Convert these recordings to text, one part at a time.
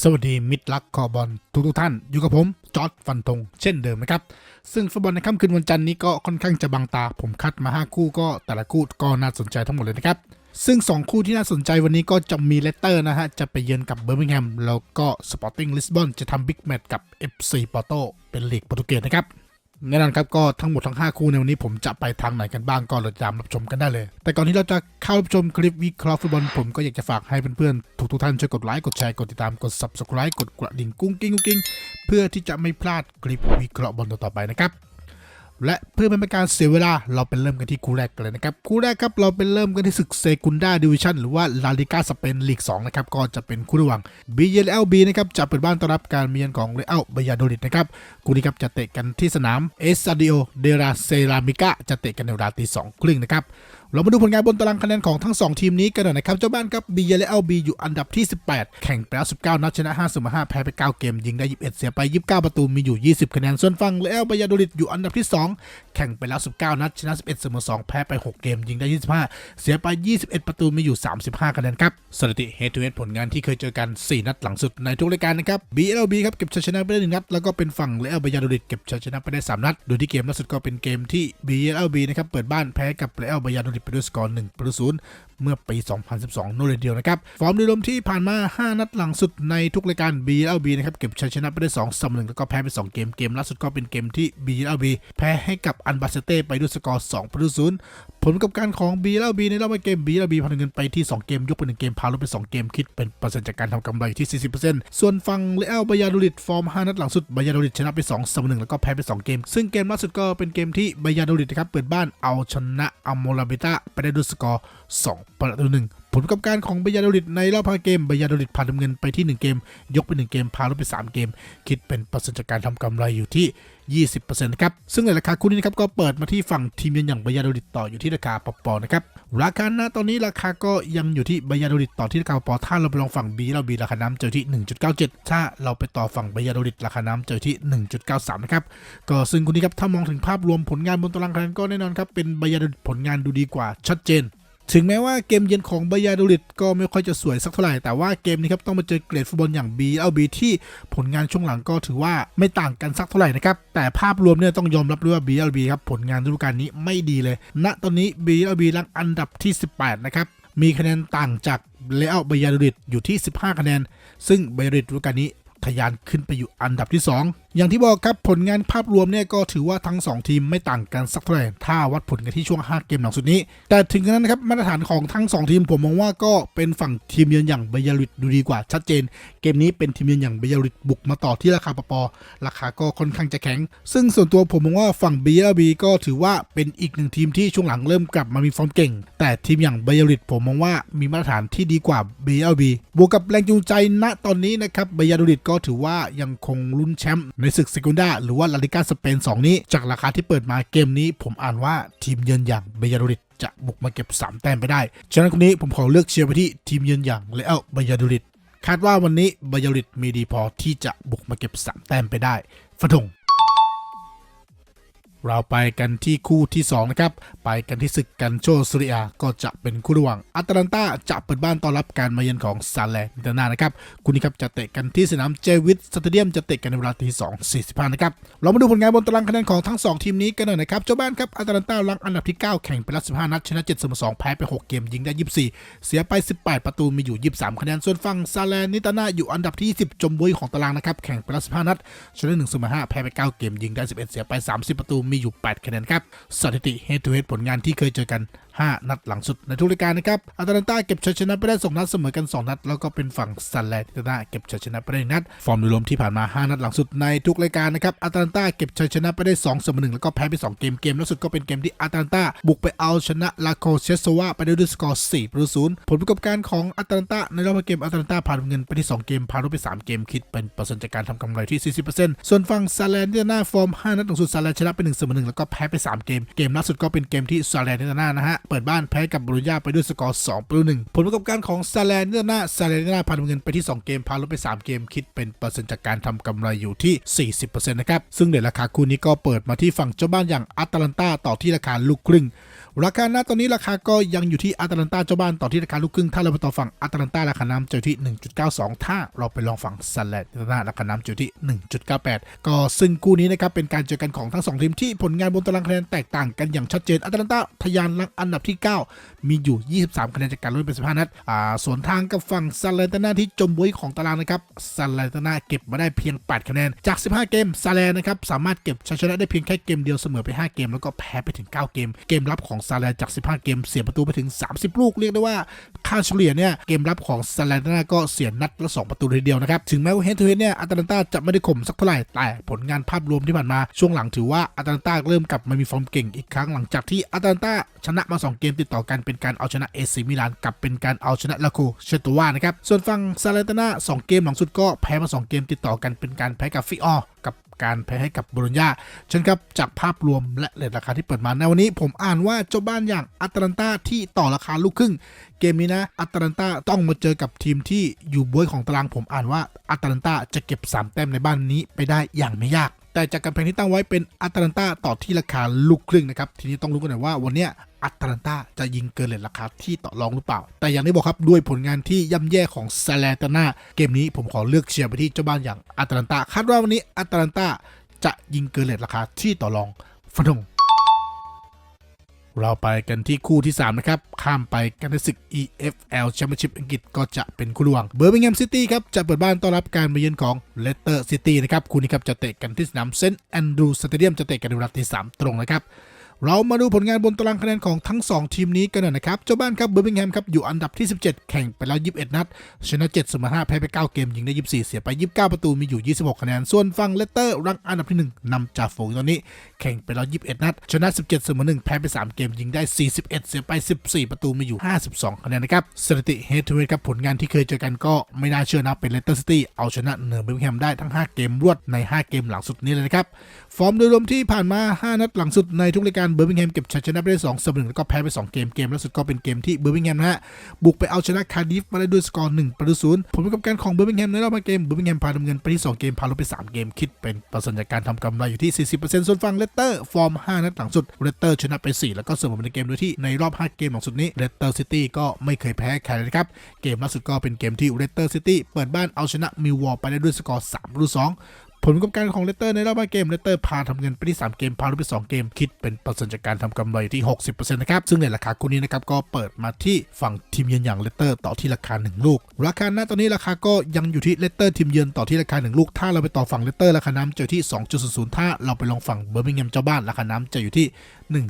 สวัสดีมิตรรักคอบอลทุกทุกท่าน อยู่กับผมจอร์ดฟันธงเช่นเดิมนะครับ ซึ่งฟุตบอลในค่ำคืนวันจันทร์นี้ก็ค่อนข้างจะบังตา ผมคัดมา 5 คู่ก็แต่ละคู่ก็น่าสนใจทั้งหมดเลยนะครับ ซึ่ง 2 คู่ที่น่าสนใจวันนี้ก็จะมีเลสเตอร์นะฮะ จะไปเยือนกับเบอร์มิงแฮมแล้วก็สปอร์ติ้งลิสบอนจะทำบิ๊กแมตช์กับ FC ปอร์โตเป็นลีกโปรตุเกสนะครับ แน่นอนครับก็ทั้งหมดทั้ง 5 คู่ในวันนี้ผมจะไปทางไหนกันบ้างก็ติดตามรับชมกันได้เลย แต่ก่อนที่เราจะเข้ารับชมคลิปวิเคราะห์ฟุตบอลผมก็อยากจะฝากให้เพื่อนๆทุกๆท่านช่วยกดไลค์กดแชร์กดติดตามกด subscribe กดกระดิ่งกุ้งกิ้งกุ้งกิ้งเพื่อที่จะไม่พลาดคลิปวิเคราะห์บอลต่อๆไปนะครับ และเพื่อไม่เป็นการเสียเวลาเราไปเริ่มกันที่คู่แรกกันเลยนะครับคู่แรกครับเราไปเริ่มกันที่ศึกเซกุนดาดิวิชั่นหรือว่าลาลิกาสเปนลีก2นะครับก็จะเป็นคู่ระหว่าง BLB นะครับจะเปิดบ้านต้อนรับการเมียนของเรอัลบายาโดริดนะครับคู่นี้ครับจะเตะกันที่สนามเอสซาดิโอเดราเซรามิกาจะเตะกันในเวลาตีสองครึ่งนะครับ เรามาดูผลงานบนตารางคะแนนของทั้ง 2 ทีมนี้กันหน่อยนะครับ เจ้าบ้านครับบีแลเอลบีอยู่อันดับที่ 18 แข่งไปแล้ว19 นัดชนะ5เสมอ5แพ้ไป 9 เกม ยิงได้ 21 เสียไป 29 ประตูมีอยู่ 20 คะแนน ส่วนฝั่งเรอัลบายาโดลิดอยู่อันดับที่ 2 แข่งไปแล้ว 19 นัดชนะ 11 เสมอ2แพ้ไป 6 เกม ยิงได้ 25 เสียไป 21 ประตูมีอยู่ 35 คะแนนครับสถิติ head to head ผลงานที่เคยเจอกัน 4 นัดหลังสุดในทุกรายการนะครับ BLB ครับเก็บชัยชนะไปได้1นัดแล้วก็เป็นฝั่งเรอัลบายาโดลิดเก็บชัยชนะไปได้ 3 นัด โดยที่เกมล่าสุดก็เป็นเกมที่ BLB นะครับเปิดบ้านแพ้กับเรอัลบายาโดลิดไปด้วยสกอร์1ประตูศูนย์ เมื่อปี 2012 นู่นเลยเดียวนะครับ ฟอร์มโดยรวมที่ผ่านมา 5 นัดหลังสุดในทุกรายการ BLB นะครับ เก็บชัยชนะไปได้2สมอ1แล้วก็แพ้ไป 2 เกม เกมล่าสุดก็เป็นเกมที่ BLB แพ้ให้กับอันบาเซเต้ไปด้วยสกอร์2ประตูศูนย์ผลกอบการของ BLB ในรอบเกม BLB พันเงินไปที่ 2 เกม ยกไป1เกม พาลบไป 2 เกม คิดเป็นเปอร์เซ็นต์จากการทำกำไรที่ 40%ส่วนฝั่งเรอัลบายาโดลิดฟอร์ม 5 นัดหลังสุดบายาโดลิดชนะไป2สมอ1แล้วก็แพ้ไป 2 เกม ซึ่งเกมล่าสุดก็เป็นเกมที่บายาโดลิดนะครับเปิดบ้านเอาชนะอัมโมลาเบตาไปได้ด้วยสกอร์2 ประตูหนึ่งผลประกอบการของบยาโดลิดในรอบ5เกมบยาโดลิดผ่านทำเงินไปที่ 1 เกม ยกไป 1 เกม พาลบไป 3 เกม คิดเป็นเปอร์เซ็นต์จากการทำกำไรอยู่ที่ 20%นะครับ ซึ่งในราคาคู่นี้นะครับก็เปิดมาที่ฝั่งทีมเยือนอย่างบยาโดลิดต่ออยู่ที่ราคาปอปอนะครับ ราคาณตอนนี้ราคาก็ยังอยู่ที่บยาโดลิดต่อที่ราคาปอถ้าเราไปลองฝั่ง B เรา B ราคาน้ำเจอที่ 1.97 ถ้าเราไปต่อฝั่งบยาโดลิดราคาน้ำเจอที่ 1.93 นะครับ ก็ซึ่งคุณนี้ครับถ้ามองถึงภาพรวมผลงานบนตารางคะแนนก็แน่นอนครับเป็นบยาโดลิดผลงานดูดีกว่าชัดเจน ถึงแม้ว่าเกมเยือนของบายาโดลิดก็ไม่ค่อยจะสวยสักเท่าไหร่ แต่ว่าเกมนี้ครับต้องมาเจอเกรดฟุตบอลอย่าง BLB ที่ผลงานช่วงหลังก็ถือว่าไม่ต่างกันสักเท่าไหร่นะครับ แต่ภาพรวมเนี่ยต้องยอมรับด้วยว่า BLB ครับผลงานฤดูกาลนี้ไม่ดีเลย ณ ตอนนี้ BLB รังอันดับที่ 18 นะครับ มีคะแนนต่างจากเลอัลบายาโดลิดอยู่ที่ 15 คะแนน ซึ่งบายาโดลิดฤดูกาลนี้ทะยานขึ้นไปอยู่อันดับที่ 2 อย่างที่บอกครับผลงานภาพรวมเนี่ยก็ถือว่าทั้ง 2 ทีมไม่ต่างกันสักเท่าไหร่ถ้าวัดผลกันที่ช่วง 5 เกมหลังสุดนี้ แต่ถึงกระนั้นครับมาตรฐานของทั้ง 2 ทีมผมมองว่าก็เป็นฝั่งทีมเยือนอย่างเบยาลิดดูดีกว่าชัดเจน เกมนี้เป็นทีมเยือนอย่างเบยาลิดบุกมาต่อที่ราคาปปราคาก็ค่อนข้างจะแข็ง ซึ่งส่วนตัวผมมองว่าฝั่ง BLB ก็ถือว่าเป็นอีกหนึ่งทีมที่ช่วงหลังเริ่มกลับมามีฟอร์มเก่ง แต่ทีมอย่างเบยาลิดผมมองว่ามีมาตรฐานที่ดีกว่า BLB บวกกับแรงจูงใจณตอนนี้นะครับบายาลิดก็ถือว่ายังคงลุ้นแชมป์ในศึกซิกุนดาหรือว่าลาลิกาสเปน 2 นี้ จากราคาที่เปิดมาเกมนี้ ผมอ่านว่าทีมเยือนอย่างเบยารุริดจะบุกมาเก็บ 3 แต้มไปได้ ฉะนั้นคนนี้ผมขอเลือกเชียร์ไปที่ทีมเยือนอย่างเลอัลบารุริดคาดว่าวันนี้เบยารุริดมีดีพอที่จะบุกมาเก็บ 3 แต้มไปได้ฟะทง เราไปกันที่คู่ที่2นะครับไปกันที่ศึกกันโชซีเรียก็จะเป็นคู่ระหว่างอัตแลนตาจะเปิดบ้านต้อนรับการมาเยือนของซาเลนิตานานะครับคู่นี้ครับจะเตะกันที่สนามเจวิตสเตเดียมจะเตะกันในเวลาที่2 45นะครับเรามาดูผลงานบนตารางคะแนนของทั้ง 2 ทีมนี้กันหน่อยนะครับเจ้าบ้านครับอัตแลนตาลังอันดับที่ 9 แข่งไปแล้ว15นัดชนะ7เสมอ2แพ้ไป 6 เกมยิงได้ 24 เสียไป 18 ประตูมีอยู่ 23 คะแนนส่วนฝั่งซาเลนิตานาอยู่อันดับที่10จมบุยของตารางนะครับแข่งไปแล้ว15นัดชนะ1เสมอ5แพ้ไป 9 เกมยิงได้ 11 เสียไป 30 ประตูมีอยู่ 8 คะแนนครับสถิติ head to head ผลงานที่เคยเจอกัน5 นัดหลังสุดในทุกรายการนะครับอาตาลันตาเก็บชัยชนะไปได้2นัดเสมอกัน 2 นัด แล้วก็เป็นฝั่งซันแลนตินาเก็บชัยชนะไปได้หนึ่งนัด ฟอร์มโดยรวมที่ผ่านมา 5 นัดหลังสุดในทุกรายการนะครับอาตาลันตาเก็บชัยชนะไปได้2เสมอ1แล้วก็แพ้ไป 2 เกมเกมล่าสุดก็เป็นเกมที่อาตาลันตาบุกไปเอาชนะลาโคเชสโซวาไปได้ด้วยสกอร์4ประตูศูนย์ผลประกอบการของอาตาลันตาในรอบเกมอาตาลันตาผ่านเงินไปที่ 2 เกมพาลบไป 3 เกมคิดเป็นเปอร์เซ็นต์จากการทำกำไรที่ 40%ส่วนฝั่งซาแลนตินาฟอร์ม 5 นัดหลังสุดซาแลนชนะไป1เสมอ1แล้วก็แพ้ไป 3 เกม เกมล่าสุดก็เป็นเกมที่ซาแลนตินานะฮะเปิดบ้านแพ้กับบรูญญาไปด้วยสกอร์2ประตู1ผลประกอบการของซาแลนตินาซาแลนตินาผ่านเงินไปที่ 2 เกม พาลบไป 3 เกม คิดเป็นเปอร์เซ็นต์จากการทำกำไรอยู่ที่ 40%นะครับ ซึ่งเดี๋ยวราคาคู่นี้ก็เปิดมาที่ฝั่งเจ้าบ้านอย่างอาตแลนตาต่อที่ราคาลูกครึ่งราคาหน้าตอนนี้ราคาก็ยังอยู่ที่อาตาลันตาเจ้าบ้านต่อที่ราคาลูกครึ่ง ถ้าเราไปต่อฝั่งอาตาลันตาราคาน้ำจะอยู่ที่ 1.92 ถ้าเราไปลองฝั่งซันแลนด์ราคาน้ำจะอยู่ที่ 1.98 ก็ซึ่งคู่นี้นะครับเป็นการเจอกันของทั้งสองทีมที่ผลงานบนตารางคะแนนแตกต่างกันอย่างชัดเจนอาตาลันตาทะยานลังอันดับที่ 9 มีอยู่ 23 คะแนนจากการเล่นเป็น 15 นัดอ่าส่วนทางกับฝั่งซันแลนตานาที่จมบุ้ยของตารางนะครับซันแลนตานาเก็บมาได้เพียง 8 คะแนน จาก 15 เกมซาแลนนะครับสามารถเก็บชัยชนะได้เพียงแค่เกมเดียวเสมอไป 5 เกม แล้วก็แพ้ไปถึง 9 เกม เกมรับของซาแลนจาก 15 เกม เสียประตูไปถึง 30 ลูกเรียกได้ว่าค่าเฉลี่ยเนี่ยเกมรับของซาแลนตานาก็เสียนัดละ 2 ประตูเลยทีเดียวนะครับถึงแม้ว่าเฮดทูเฮดเนี่ยอาตาลันตาจะไม่ได้ข่มสักเท่าไหร่แต่ผลงานภาพรวมที่ผ่านมาช่วงหลังถือว่าอาตาลันตาเริ่มกลับมามีฟอร์มเก่งอีกครั้งหลังจากที่อาตาลันตาชนะมา 2 เกมติดต่อกันเป็นการเอาชนะเอซิมิลานกับเป็นการเอาชนะลาโคเชตัววานะครับ ส่วนฝั่งซาเลนตานา2เกมหลังสุดก็แพ้มา 2 เกมติดต่อกันเป็นการแพ้กับฟิออกับการแพ้ให้กับโบโลญญาเช่นครับจากภาพรวมและเลทราคาที่เปิดมาในวันนี้ ผมอ่านว่าเจ้าบ้านอย่างอัตแลนตาที่ต่อราคาลูกครึ่ง เกมนี้นะอัตแลนตาต้องมาเจอกับทีมที่อยู่บวยของตารางผมอ่านว่าอัตแลนตาจะเก็บ 3 แต้มในบ้านนี้ไปได้อย่างไม่ยากแต่จากการแพงที่ตั้งไว้เป็นอัตแลนตาต่อที่ราคาลูกครึ่งนะครับ ทีนี้ต้องรู้กันหน่อยว่าวันนี้ อัตแลนตาจะยิงเกินเลทราคาที่ต่อรองหรือเปล่า แต่อย่างที่บอกครับด้วยผลงานที่ย่ำแย่ของซาเลตานาเกมนี้ผมขอเลือกเชียร์ไปที่เจ้าบ้านอย่างอัตแลนตาคาดว่าวันนี้อัตแลนตาจะยิงเกินเลทราคาที่ต่อรองฟันธงเราไปกันที่คู่ที่ 3 นะครับ ข้ามไปกันในศึก EFL Championship อังกฤษก็จะเป็นคู่ระหว่างเบอร์มิงแฮมซิตี้ครับ จะเปิดบ้านต้อนรับการมาเยือนของเลสเตอร์ซิตี้นะครับ คู่นี้ครับจะเตะกันที่สนามเซนต์แอนดรูสเตเดียมจะเตะกันในเวลาที่3ตรงนะครับ เรามาดูผลงานบนตารางคะแนนของทั้ง 2 ทีมนี้กันหน่อยนะครับ เจ้าบ้านครับเบอร์มิงแฮมครับอยู่อันดับที่ 17 แข่งไปแล้ว 21 นัด ชนะ 7 เสมอ 5 แพ้ไป 9 เกม ยิงได้ 24 เสียไป 29 ประตูมีอยู่ 26 คะแนน ส่วนฝั่งเลสเตอร์รังอันดับที่ 1นำจ่าฝูงตอนนี้ แข่งไปแล้ว 21 นัด ชนะ 17 เสมอ 1 แพ้ไป 3 เกม ยิงได้ 41 เสียไป 14 ประตูมีอยู่ 52 คะแนนนะครับ สถิติเฮดทูเฮดครับผลงานที่เคยเจอกันก็ไม่น่าเชื่อนะเป็นเลสเตอร์ซิตี้เอาชนะเหนือเบอร์มิงแฮมได้ทั้ง 5 เกมรวดใน 5 เกมหลังสุดนี้เลยนะครับฟอร์มโดยรวมที่ผ่านมา 5 นัดหลังสุดในทุกรายการเบอร์มิงแฮมเก็บชัยชนะไปได้2เสมอ1แล้วก็แพ้ไป 2 เกม เกมล่าสุดก็เป็นเกมที่เบอร์มิงแฮมนะฮะ บุกไปเอาชนะคาร์ดิฟมาได้ด้วยสกอร์1ประตูศูนย์ผลประกอบการของเบอร์มิงแฮมในรอบ5เกม เบอร์มิงแฮมพาดำเนินไปที่ 2 เกม พาลบไป 3 เกม คิดเป็นเปอร์เซ็นต์จากการทำกำไรอยู่ที่ 40%ส่วนฝั่งเลสเตอร์ฟอร์ม 5 นัดหลังสุดเลสเตอร์ชนะไป 4 แล้วก็เสมอไปในเกมโดยที่ในรอบ 5 เกมหลังสุดนี้เลสเตอร์ซิตี้ก็ไม่เคยแพ้ใครเลยครับเกมล่าสุดก็เป็นเกมที่เลสเตอร์ซิตี้เปิดบ้านเอาชนะมิลวอลไปได้ด้วยสกอร์3ประตู2 ผลกอบการของเลสเตอร์ในรอบ5เกมเลสเตอร์พาทำเงินไปที่ 3 เกม พาลบไป 2 เกม คิดเป็นเปอร์เซ็นต์จากการทำกำไรที่ 60%นะครับ ซึ่งในราคาคู่นี้นะครับก็เปิดมาที่ฝั่งทีมเยือนอย่างเลสเตอร์ต่อที่ราคา 1 ลูก ราคาณตอนนี้ราคาก็ยังอยู่ที่เลสเตอร์ทีมเยือนต่อที่ราคา 1 ลูก ถ้าเราไปต่อฝั่งเลสเตอร์ราคาน้ำจะอยู่ที่ 2.00 ถ้าเราไปลองฝั่งเบอร์มิงแฮมเจ้าบ้านราคาน้ำจะอยู่ที่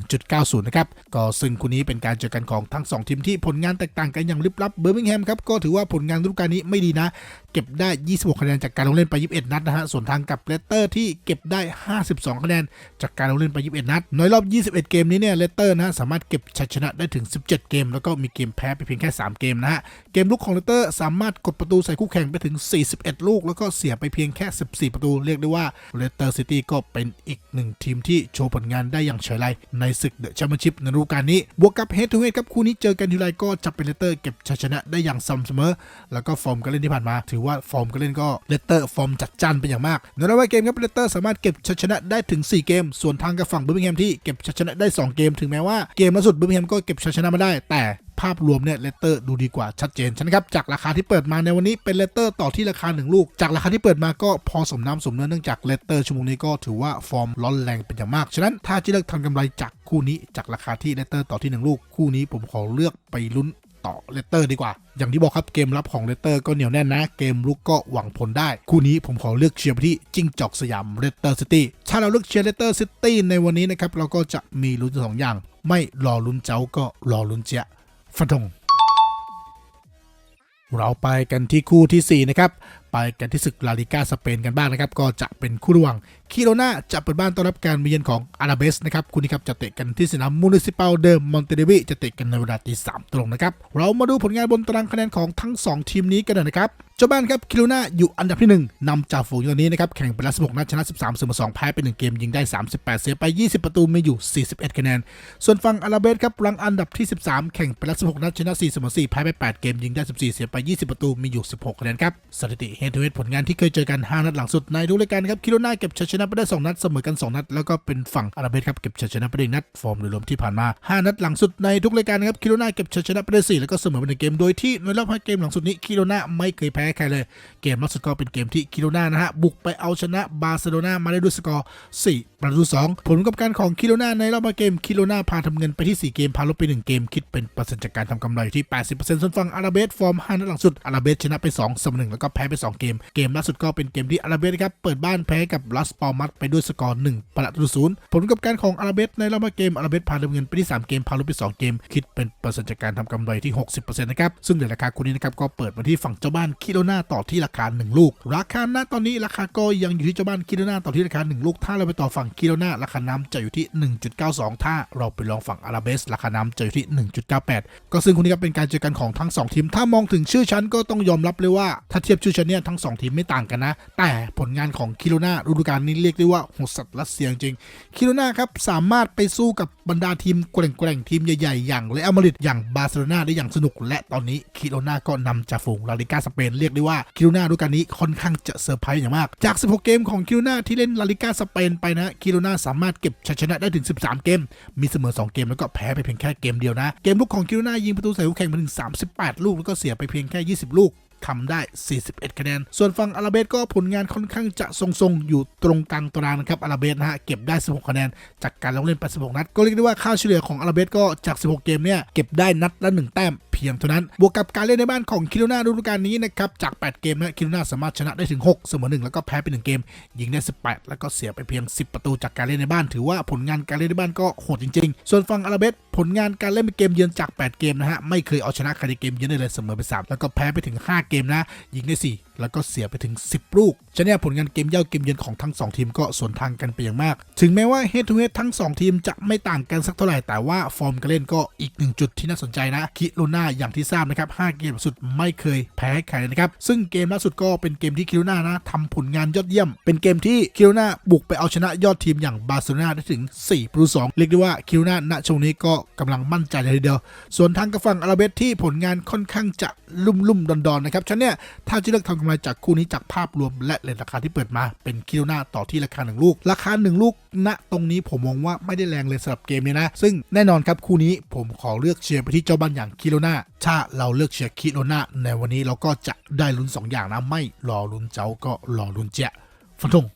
1.90 นะครับ ก็ซึ่งคู่นี้เป็นการเจอกันของทั้ง 2 ทีมที่ผลงานแตกต่างกันอย่างลิบลับ เบอร์มิงแฮมครับก็ถือว่าผลงานฤดูกาลนี้ไม่ดีนะ เก็บได้ 26 คะแนนจากการลงเล่นไป 21 นัดนะฮะ ส่วนทางกับเลสเตอร์ที่เก็บได้ 52 คะแนนจากการลงเล่นไป 21 นัด ในรอบ 21 เกมนี้เนี่ยเลสเตอร์นะฮะสามารถเก็บชัยชนะได้ถึง 17 เกม แล้วก็มีเกมแพ้ไปเพียงแค่ 3 เกมนะฮะ เกมลุกของเลสเตอร์สามารถกดประตูใส่คู่แข่งไปถึง 41 ลูก แล้วก็เสียไปเพียงแค่ 14 ประตู เรียกได้ว่าเลสเตอร์ซิตี้ก็เป็นอีกหนึ่งทีมที่โชว์ผลงานได้อย่างเฉยไรในศึกเดอะแชมเปี้ยนชิพในฤดูกาลนี้ บวกกับเฮดทูเฮดครับคู่นี้เจอกันทีไรก็จะเป็นเลสเตอร์เก็บชัยชนะได้อย่างสม่ำเสมอ แล้วก็ฟอร์มการเล่นที่ผ่านมาถือว่าฟอร์มการเล่นก็เลสเตอร์ฟอร์มจัดจ้านเป็นอย่างมากในรอบเกมครับเลสเตอร์สามารถเก็บชัยชนะได้ถึง 4 เกม ส่วนทางกับฝั่งเบอร์มิงแฮมที่เก็บชัยชนะได้ 2 เกม ถึงแม้ว่าเกมล่าสุดเบอร์มิงแฮมก็เก็บชัยชนะมาได้ แต่ภาพรวมเนี่ยเลสเตอร์ดูดีกว่าชัดเจนฉะนั้นครับจากราคาที่เปิดมาในวันนี้เป็นเลสเตอร์ต่อที่ราคา 1 ลูก จากราคาที่เปิดมาก็พอสมน้ำสมเนื้อเนื่องจากเลสเตอร์ชั่วโมงนี้ก็ถือว่าฟอร์มร้อนแรงเป็นอย่างมาก ฉะนั้นถ้าจะเลือกทำกำไรจากคู่นี้จากราคาที่เลสเตอร์ต่อที่ 1 ลูก คู่นี้ผมขอเลือกไปลุ้น ต่อเลสเตอร์ดีกว่า อย่างที่บอกครับเกมรับของเลสเตอร์ก็เหนียวแน่นนะ เกมลุกก็หวังผลได้ คู่นี้ผมขอเลือกเชียร์ไปที่จิ้งจอกสยามเลสเตอร์ซิตี้ถ้าเราเลือกเชียร์เลสเตอร์ซิตี้ในวันนี้นะครับเราก็จะมีลุ้นสองอย่าง ไม่รอลุ้นเจ้าก็รอลุ้นเจ้าฟันธงเราไปกันที่คู่ทีสี่ 4 นะครับ ไปกันที่ศึกลาลิก้าสเปนกันบ้างนะครับ ก็จะเป็นคู่ระหว่าง คิโรนาจะเปิดบ้านต้อนรับการมาเยือนของอาราเบสนะครับคู่นี้ครับจะเตะกันที่สนามมูนิซิปัลเดิมมอนเตเดวิจะเตะกันในเวลาตีสามตรงนะครับเรามาดูผลงานบนตารางคะแนนของทั้ง 2 ทีมนี้กันนะครับเจ้าบ้านครับคิโรนาอยู่อันดับที่ 1นำจากฝูงตอนนี้นะครับแข่งไปแล้ว16นัดชนะ 13เสมอ2แพ้ไป1เกมยิงได้ 38 เสียไป 20 ประตูมีอยู่ 41 คะแนน ส่วนฝั่งอาราเบสครับรังอันดับที่ 13 แข่งไปแล้ว16นัดชนะ4เสมอ4แพ้ไป 8 เกมยิงได้ 14 เสียไป 20 ประตูมีอยู่ 16 คะแนนครับสถิติเฮดทูเฮดผลงานที่เคยเจอกัน 5 นัดหลังสุดในทุกรายการครับคิโรนาเก็บชัยชนะไปได้ 2 นัดเสมอกัน 2 นัด แล้วก็เป็นฝั่งอาราเบสครับเก็บชัยชนะไปได้หนึ่งนัดฟอร์มโดยรวมที่ผ่านมา 5 นัดหลังสุดในทุกรายการนะครับคิโรนาเก็บชัยชนะไปได้4แล้วก็เสมอไปหนึ่งเกมโดยที่ในรอบ5เกมหลังสุดนี้คิโรนาไม่เคยแพ้ใครเลย เกมล่าสุดก็เป็นเกมที่คิโรนานะฮะบุกไปเอาชนะบาร์เซโลนามาได้ด้วยสกอร์4ประตู2ผลประกอบการของคิโรนาในรอบ5เกมคิโรนาพาทำเงินไปที่4เกมพาลบไป1เกมคิดเป็นเปอร์เซ็นต์จากการทำกำไรอยู่ที่ 80%ส่วนฝั่งอาราเบสฟอร์ม5นัดหลังสุดอาราเบสชนะไป2เสมอ1แล้วก็แพ้ไป 2 เกม เกมล่าสุดก็เป็นเกมที่อาราเบสครับเปิดบ้านแพ้กับลัสปอมัสไปด้วยสกอร์1ประตูศูนย์ผลกอบการของอาราเบสในรอบเกมอาราเบสพาทำเงินไปที่ 3 เกม พาลบไป 2 เกม คิดเป็นเปอร์เซ็นต์จากการทำกำไรที่ 60%นะครับ ซึ่งในราคาคู่นี้นะครับก็เปิดมาที่ฝั่งเจ้าบ้านคิโรนาต่อที่ราคา 1 ลูก ราคาณตอนนี้ราคาก็ยังอยู่ที่เจ้าบ้านคิโรนาต่อที่ราคา 1 ลูก ถ้าเราไปต่อฝั่งคิโรนาราคาน้ำจะอยู่ที่ 1.92 ถ้าเราไปลองฝั่งอาราเบสราคาน้ำจะอยู่ที่ 1.98 ก็ซึ่งคู่นี้ก็เป็นการเจอกันของทั้ง 2 ทีม ถ้ามองถึงชื่อชั้นก็ต้องยอมรับเลยว่าถ้าเทียบชื่อชั้นเนี่ยทั้ง 2 ทีมไม่ต่างกันนะ แต่ผลงานของคิโรนาฤดูกาลนี้เรียกได้ว่าโหดสัตว์รัสเซียจริงคิโรนาครับสามารถไปสู้กับบรรดาทีมแกร่งๆทีมใหญ่ๆ อย่างเรอัลมาดริดอย่างบาร์เซโลนาได้อย่างสนุก และตอนนี้คิโรนาก็นำจาฝูงลาลิกาสเปนเรียกได้ว่าคิโรนาฤดูกาลนี้ค่อนข้างจะเซอร์ไพรส์อย่างมาก จาก 16 เกมของคิโรนาที่เล่นลาลิกาสเปนไปนะคิโรนาสามารถเก็บชัยชนะได้ถึง 13 เกม มีเสมอ 2 เกมแล้วก็แพ้ไปเพียงแค่เกมเดียวนะ เกมลุกของคิโรนายิงประตูใส่คู่แข่งมาถึง 38 ลูกแล้วก็เสียไปเพียงแค่ 20 ลูก ทำได้ 41 คะแนน ส่วนฝั่งอาราเบสก็ผลงานค่อนข้างจะทรงๆ อยู่ตรงกลางตารางนะครับอาราเบสนะฮะเก็บได้ 16 คะแนน จากการลงเล่น 86 นัด ก็เรียกได้ว่าค่าเฉลี่ยของอาราเบสก็จาก 16 เกมเนี่ยเก็บได้นัดละ 1 แต้มเพียงเท่านั้น บวกกับการเล่นในบ้านของคิโรนาฤดูกาลนี้นะครับ จาก 8 เกมนะคิโรนาสามารถชนะได้ถึง 6 เสมอ1แล้วก็แพ้ไป1เกม ยิงได้ 18 แล้วก็เสียไปเพียง 10 ประตูจากการเล่นในบ้าน ถือว่าผลงานการเล่นในบ้านก็โหดจริง ๆ ส่วนฝั่งอาราเบสผลงานการเล่นเป็นเกมเยือนจาก 8 เกมนะฮะ ไม่เคยเอาชนะใครในเกมเยือนได้เลยเสมอไป 3 แล้วก็แพ้ไปถึง 5 เกมนะ ยิงได้ 4 แล้วก็เสียไปถึง 10 ลูก ฉะนั้นผลงานเกมเย่าเกมเยือนของทั้ง 2 ทีมก็สวนทางกันไปอย่างมาก ถึงแม้ว่า head to head ทั้ง 2 ทีมจะไม่ต่างกันสักเท่าไหร่ แต่ว่าฟอร์มการเล่นก็อีกหนึ่งจุดที่น่าสนใจนะ คิโรนาอย่างที่ทราบนะครับ 5 เกมล่าสุดไม่เคยแพ้ใครนะครับ ซึ่งเกมล่าสุดก็เป็นเกมที่คิโรนานะทำผลงานยอดเยี่ยม เป็นเกมที่คิโรนาบุกไปเอาชนะยอดทีมอย่างบาร์เซโลนาได้ถึง4ประตู2เรียกได้ว่าคิโรนาณช่วงนี้ก็กำลังมั่นใจเลยทีเดียว ส่วนทางกับฝั่งอาราเบสที่ผลงานค่อนข้างจะลุ่มลุ่มๆดอนๆนะครับฉะนั้นเนี่ยถ้าจะเลือกทำกำไรจากคู่นี้จากภาพรวมและเลทราคาที่เปิดมาเป็นคิโรนาต่อที่ราคาหนึ่งลูก ราคาหนึ่งลูกณตรงนี้ผมมองว่าไม่ได้แรงเลยสำหรับเกมนี้นะ ซึ่งแน่นอนครับคู่นี้ผมขอเลือกเชียร์ไปที่เจ้าบ้านอย่างคิโรนาถ้าเราเลือกเชียร์คิโรนาในวันนี้เราก็จะได้ลุ้นสองอย่างนะ ไม่รอลุ้นเจ้าก็รอลุ้นเจ้าฟันธง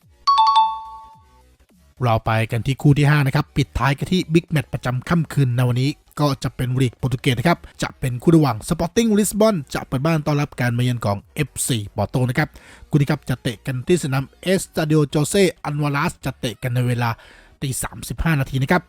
เราไปกันที่คู่ที่ 5 นะครับ ปิดท้ายกันที่บิ๊กแมตช์ประจำค่ำคืนในวันนี้ก็จะเป็นลีกโปรตุเกสนะครับ จะเป็นคู่ระหว่าง Sporting Lisbon จะเปิดบ้านต้อนรับการมาเยือนของ FC ปอร์โตนะครับคู่นี้ครับจะเตะกันที่สนามเอสตาดิโอโจเซอันวาลัสจะเตะกันในเวลาตี35 นาทีนะครับ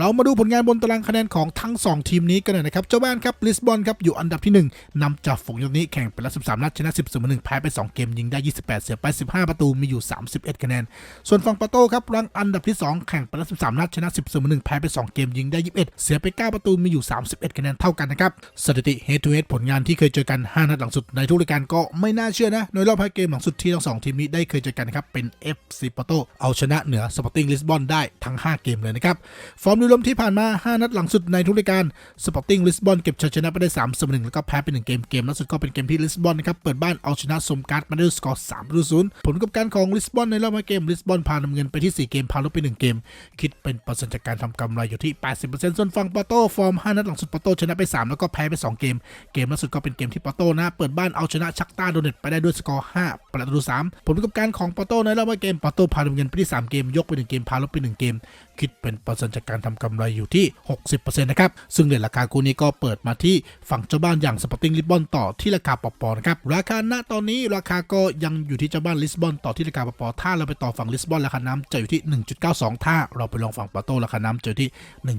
เรามาดูผลงานบนตารางคะแนนของทั้ง 2 ทีมนี้กันหน่อยนะครับ เจ้าบ้านครับลิสบอนครับอยู่อันดับที่ 1นำจากฝูงยกนี้แข่งไปแล้ว 13 นัดชนะ 10เสมอ1แพ้ไป 2 เกมยิงได้ 28 เสียไป 15 ประตูมีอยู่ 31 คะแนน ส่วนฝั่งปาโต้ครับรังอันดับที่ 2 แข่งไปแล้ว 13 นัดชนะ 10เสมอ1แพ้ไป 2 เกมยิงได้ 21 เสียไป 9 ประตูมีอยู่ 31 คะแนนเท่ากันนะครับสถิติ head to head ผลงานที่เคยเจอกัน 5 นัดหลังสุดในทุกรายการก็ไม่น่าเชื่อนะในรอบ5เกมหลังสุดที่ทั้งสองทีมนี้ได้เคยเจอกันนะครับเป็น FC ปาโต้เอาชนะเหนือ Sporting Lisbon ได้ทั้ง 5 เกมเลยนะครับฟอร์มยรวมที่ผ่านมา 5 นัดหลังสุดในทุกรายการ Sporting Lisbon เก็บชัยชนะไปได้3เสมอ1แล้วก็แพ้ไป1เกมเกมล่าสุดก็เป็นเกมที่ลิสบอนนะครับเปิดบ้านเอาชนะสมการ์ดมาด้วยสกอร์3ประตูศูนย์ผลประกอบการของลิสบอนในรอบ5เกมลิสบอนพานำเงินไปที่ 4 เกมพาลบไป 1 เกม คิดเป็นเปอร์เซ็นต์จากการทำกำไรอยู่ที่ 80%ส่วนฝั่งปอโต้ฟอร์ม 5 นัดหลังสุดปอโต้ชนะไป 3 แล้วก็แพ้ไป 2 เกม เกมล่าสุดก็เป็นเกมที่ปอโต้นะเปิดบ้านเอาชนะชักต้าโดเนตไปได้ด้วยสกอร์ 5 ประตู3ผลประกอบการของปอโต้ในรอบเกมปอโต้พานำเงินไปที่ 3 เกมยกไป 1 เกมพาลบไป 1 เกม คิดเป็นเปอร์เซ็นต์จากการทำกำไรอยู่ที่ 60%นะครับ ซึ่งเรทราคาคู่นี้ก็เปิดมาที่ฝั่งเจ้าบ้านอย่างสปอร์ติ้งลิสบอนต่อที่ราคาปอปอนะครับ ราคาณตอนนี้ราคาก็ยังอยู่ที่เจ้าบ้านลิสบอนต่อที่ราคาปอปอถ้าเราไปต่อฝั่งลิสบอนราคาน้ำจะอยู่ที่ 1.92 ถ้าเราไปลองฝั่งปอโตราคาน้ำจะอยู่ที่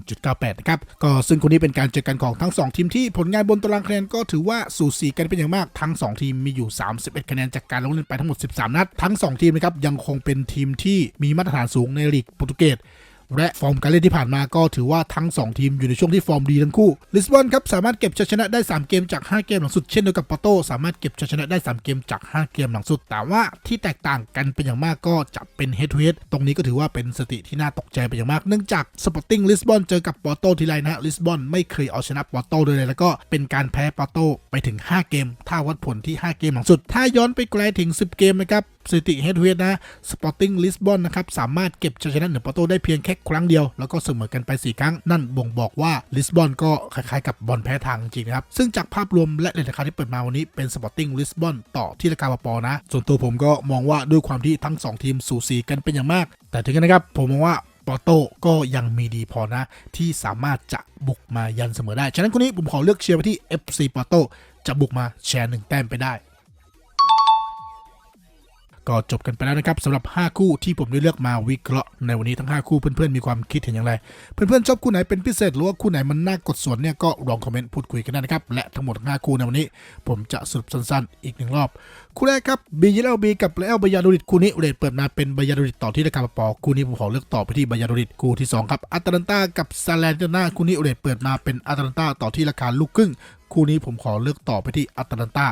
1.98 นะครับ ก็ซึ่งคู่นี้เป็นการเจอกันของทั้ง 2 ทีมที่ผลงานบนตารางคะแนนก็ถือว่าสูสีกันเป็นอย่างมากทั้ง 2 ทีมมีอยู่ 31 คะแนนจากการลงเล่นไปทั้งหมด 13 นัด ทั้ง 2 ทีมนะครับยังคงเป็นทีมที่มีมาตรฐานสูงในลีกโปรตุเกส และฟอร์มการเล่นที่ผ่านมาก็ถือว่าทั้ง 2 ทีมอยู่ในช่วงที่ฟอร์มดีทั้งคู่ลิสบอนครับสามารถเก็บชัยชนะได้ 3 เกมจาก 5 เกมหลังสุดเช่นเดียวกับปอโตสามารถเก็บชัยชนะได้ 3 เกมจาก 5 เกมหลังสุด แต่ว่าที่แตกต่างกันเป็นอย่างมากก็จะเป็นเฮด o ูเฮดตรงนี้ก็ถือว่าเป็นสติที่น่าตกใจเป็นอย่างมากเนื่องจากสปอร์ติ้งลิสบอนเจอกับปอโตทีไรนะลิสบอนไม่เคยเอาชนะปอโตเลยเลยแล้วก็เป็นการแพ้ปอโตไปถึง 5 เกม ถ้าวัดผลที่ 5 เกมหลังสุด ถ้าย้อนไปไกลถึง 10 เกมนะครับสถิติเฮดเฮดนะสปอร์ติ้งลิสบอนนะครับสามารถเก็บชัยชนะเหนือปอร์โตได้เพียงแค่ครั้งเดียว แล้วก็เสมอกันไป 4 ครั้ง นั่นบ่งบอกว่าลิสบอนก็คล้ายๆกับบอลแพ้ทางจริงนะครับ ซึ่งจากภาพรวมและเลทราคาที่เปิดมาวันนี้เป็นสปอร์ติ้งลิสบอนต่อที่ราคาปอนะ ส่วนตัวผมก็มองว่าด้วยความที่ทั้ง 2 ทีมสูสีกันเป็นอย่างมาก แต่ถึงกันนะครับผมมองว่าปอโต้ก็ยังมีดีพอนะ ที่สามารถจะบุกมายันเสมอได้ ฉะนั้นคนนี้ผมขอเลือกเชียร์ไปที่ FC ปอโต้จะบุกมาแชร์หนึ่งแต้มไปได้ ก็จบกันไปแล้วนะครับสำหรับ 5 คู่ที่ผมได้เลือกมาวิเคราะห์ในวันนี้ทั้ง 5 คู่เพื่อนๆมีความคิดเห็นอย่างไร เพื่อนๆชอบคู่ไหนเป็นพิเศษหรือว่าคู่ไหนมันน่ากดสวนเนี่ยก็ลองคอมเมนต์พูดคุยกันได้นะครับและทั้งหมด5คู่ในวันนี้ ผมจะสรุปสั้นๆ อีกหนึ่งรอบ คู่แรกครับบีเยลบีกับเลอลบายาโดริดคู่นี้เรทเปิดมาเป็นบายาโดริดต่อที่ราคาปอคู่นี้ผมขอเลือกต่อไปที่บายาโดริดคู่ที่สองครับอัตแลนตากับซาแลนตินาคู่นี้เรทเปิดมาเป็นอัตแลนตาต่อที่ราคาลูกครึ่งคู่นี้ผมขอเลือกต่อไปที่อัตแลนตา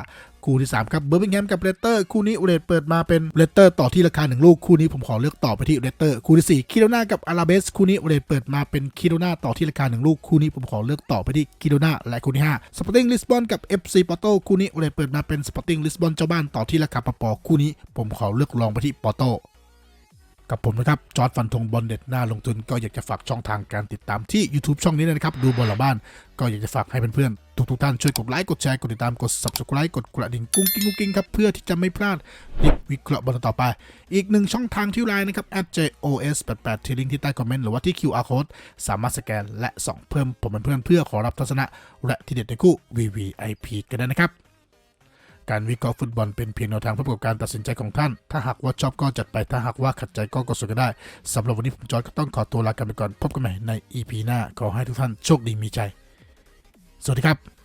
คู่ที่ 3 ครับเบอร์มิงแฮมกับเรสเตอร์คู่นี้เรทเปิดมาเป็นเรสเตอร์ต่อที่ราคา 1 ลูกคู่นี้ผมขอเลือกต่อไปที่เรสเตอร์คู่ที่4คิโรนากับอาราเบสคู่นี้เรทเปิดมาเป็นคิโรนาต่อที่ราคา 1 ลูกคู่นี้ผมขอเลือกต่อไปที่คิโรนาและคู่ที่5สปอร์ติ้งลิสบอนกับ FC ปอร์โตคู่นี้เรทเปิดมาเป็นสปอร์ติ้งลิสบอนเจ้าบ้านต่อที่ราคาปอปอคู่นี้ผมขอเลือกลองไปที่ปอร์โต กับผมนะครับ จอร์ดฟันธงบอลเด็ดหน้าลงทุน ก็อยากจะฝากช่องทางการติดตามที่ YouTube ช่องนี้นะครับ ดูบอลหลังบ้าน ก็อยากจะฝากให้เพื่อนๆทุกๆท่านช่วยกดไลค์กดแชร์กดติดตามกด Subscribe กดกระดิ่งกุ้งกิ้งกุ้งกิ้งครับ เพื่อที่จะไม่พลาดดิบวิเคราะห์บอลต่อไป อีกหนึ่งช่องทางที่ไลน์นะครับ @jos88 ที่ลิงก์ที่ใต้คอมเมนต์หรือว่าที่ QR code สามารถสแกนและส่องเพิ่มผมเป็นเพื่อนเพื่อขอรับทัศนะและที่เด็ดในคู่ VVIP กันได้นะครับ การวิเคราะห์ฟุตบอลเป็นเพียงแนวทางเพื่อประกอบการตัดสินใจของท่าน ถ้าหากว่าชอบก็จัดไป ถ้าหากว่าขัดใจก็กดสกันได้สำหรับวันนี้ผมจอร์จก็ต้องขอตัวลากันไปก่อน พบกันใหม่ใน EP หน้า ขอให้ทุกท่านโชคดีมีใจ สวัสดีครับ